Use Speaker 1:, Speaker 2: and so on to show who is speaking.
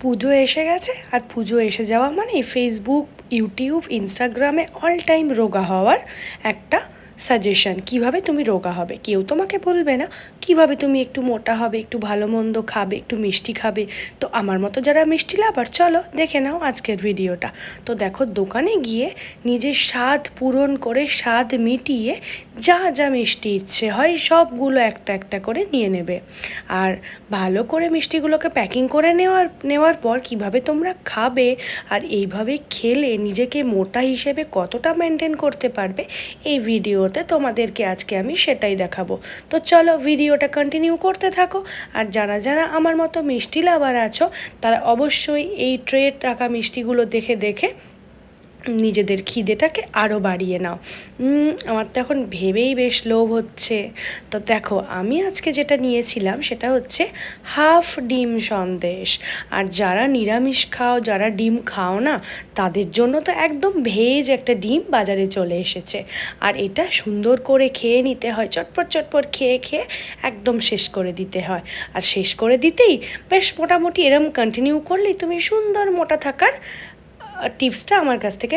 Speaker 1: পুজো এসে গেছে, আর পুজো এসে যাওয়া মানে ফেসবুক ইউটিউব ইনস্টাগ্রামে অল টাইম রোগা হওয়ার একটা সাজেশন কীভাবে তুমি রোগা হবে? কেউ তোমাকে বলবে না, কীভাবে তুমি একটু মোটা হবে, একটু ভালো মন্দ খাবে, একটু মিষ্টি খাবে? তো আমার মতো যারা মিষ্টি লাভার, চলো দেখে নাও আজকের ভিডিওটা। তো দেখো, দোকানে গিয়ে নিজের স্বাদ পূরণ করে স্বাদ মিটিয়ে যা যা মিষ্টি ইচ্ছে হয়, সবগুলো একটা একটা করে নিয়ে নেবে। আর ভালো করে মিষ্টিগুলোকে প্যাকিং করে নেওয়ার নেওয়ার পর কীভাবে তোমরা খাবে আর এইভাবে খেলে নিজেকে মোটা হিসেবে কতটা মেনটেন করতে পারবে, এই ভিডিওতে তোমাদেরকে আজকে আমি সেটাই দেখাবো। তো চলো ভিডিওটা কন্টিনিউ করতে থাকো, আর যারা যারা আমার মতো মিষ্টি লাভার আছো, তারা অবশ্যই এই ট্রে টাকা মিষ্টিগুলো দেখে দেখে নিজেদের খিদেটাকে আরও বাড়িয়ে নাও। আমার তো এখন ভেবেই বেশ লোভ হচ্ছে। তো দেখো, আমি আজকে যেটা নিয়েছিলাম সেটা হচ্ছে হাফ ডিম সন্দেশ। আর যারা নিরামিষ খাও, যারা ডিম খাও না, তাদের জন্য তো একদম ভেজ একটা ডিম বাজারে চলে এসেছে। আর এটা সুন্দর করে খেয়ে নিতে হয়, চটপট চটপট খেয়ে খেয়ে একদম শেষ করে দিতে হয়। আর শেষ করে দিতেই বেশ মোটামুটি এরম কন্টিনিউ করলেই তুমি সুন্দর মোটা থাকার টিপসটা আমার কাছ থেকে